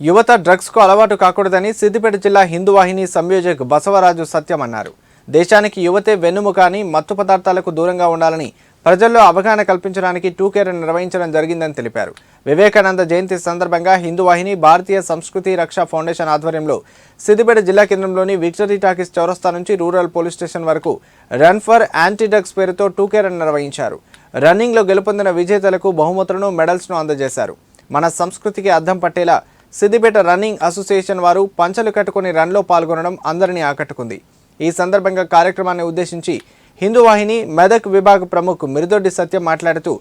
యువత డ్రగ్స్కు అలవాటు కాకూడదని సిద్దిపేట జిల్లా హిందువాహిని సంయోజక్ బసవరాజు సత్యం అన్నారు దేశానికి యువతే వెన్నుముక అని మత్తు పదార్థాలకు దూరంగా ఉండాలని ప్రజల్లో అవగాహన కల్పించడానికి టూకేర్ నిర్వహించడం జరిగిందని తెలిపారు. వివేకానంద జయంతి సందర్భంగా హిందువాహిని భారతీయ సంస్కృతి రక్షా ఫౌండేషన్ ఆధ్వర్యంలో సిద్దిపేట జిల్లా కేంద్రంలోని విక్టరీ టాకీస్ చౌరస్తా నుంచి రూరల్ పోలీస్ స్టేషన్ వరకు రన్ ఫర్ యాంటీ డ్రగ్స్ పేరుతో టూకేర్ నిర్వహించారు. రన్నింగ్లో గెలుపొందిన విజేతలకు బహుమతులను మెడల్స్ను అందజేశారు. మన సంస్కృతికి అద్దం పట్టేలా సిద్దిపేట రన్నింగ్ అసోసియేషన్ వారు పంచలు కట్టుకుని రన్లో పాల్గొనడం అందరినీ ఆకట్టుకుంది. ఈ సందర్భంగా కార్యక్రమాన్ని ఉద్దేశించి హిందూ వాహిని మెదక్ విభాగ ప్రముఖ్ మిరుదొడ్డి సత్యం మాట్లాడుతూ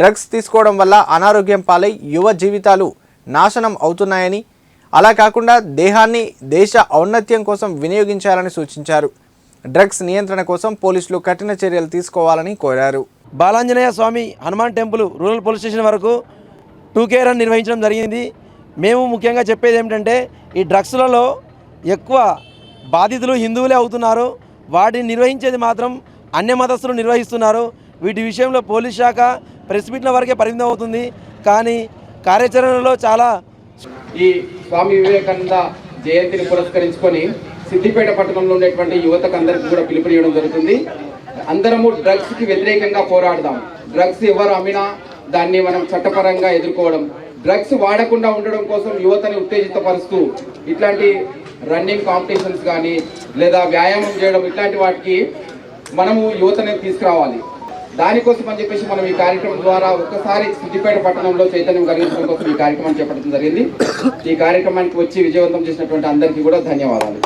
డ్రగ్స్ తీసుకోవడం వల్ల అనారోగ్యం పాలై యువ జీవితాలు నాశనం అవుతున్నాయని అలా కాకుండా దేహాన్ని దేశ ఔన్నత్యం కోసం వినియోగించాలని సూచించారు. డ్రగ్స్ నియంత్రణ కోసం పోలీసులు కఠిన చర్యలు తీసుకోవాలని కోరారు. Balanjaneya Swamy Hanuman temple rural police station వరకు టూకే రన్ నిర్వహించడం జరిగింది. మేము ముఖ్యంగా చెప్పేది ఏమిటంటే ఈ డ్రగ్స్లలో ఎక్కువ బాధితులు హిందువులే అవుతున్నారు. వాటిని నిర్వహించేది మాత్రం అన్య మతస్థులు నిర్వహిస్తున్నారు. వీటి విషయంలో పోలీస్ శాఖ ప్రెస్ మీట్ల వరకే పరిమితం అవుతుంది. కానీ కార్యాచరణలో చాలా ఈ స్వామి వివేకానంద జయంతిని పురస్కరించుకొని సిద్దిపేట పట్టణంలో ఉండేటువంటి యువతకు అందరికీ కూడా పిలుపునియడం జరుగుతుంది. అందరము డ్రగ్స్కి వ్యతిరేకంగా పోరాడదాం. డ్రగ్స్ ఎవరు అమ్మినా దాన్ని మనం చట్టపరంగా ఎదుర్కోవడం. డ్రగ్స్ వాడకుండా ఉండడం కోసం యువతని ఉత్తేజితపరుస్తూ ఇట్లాంటి రన్నింగ్ కాంపిటీషన్స్ కానీ లేదా వ్యాయామం చేయడం ఇట్లాంటి వాటికి మనము యువతని తీసుకురావాలి. దానికోసం అని చెప్పేసి మనం ఈ కార్యక్రమం ద్వారా ఒక్కసారి సిద్దిపేట పట్టణంలో చైతన్యం కలిగించడం కోసం ఈ కార్యక్రమం చేపట్టడం జరిగింది. ఈ కార్యక్రమానికి వచ్చి విజయవంతం చేసినటువంటి అందరికీ కూడా ధన్యవాదాలు.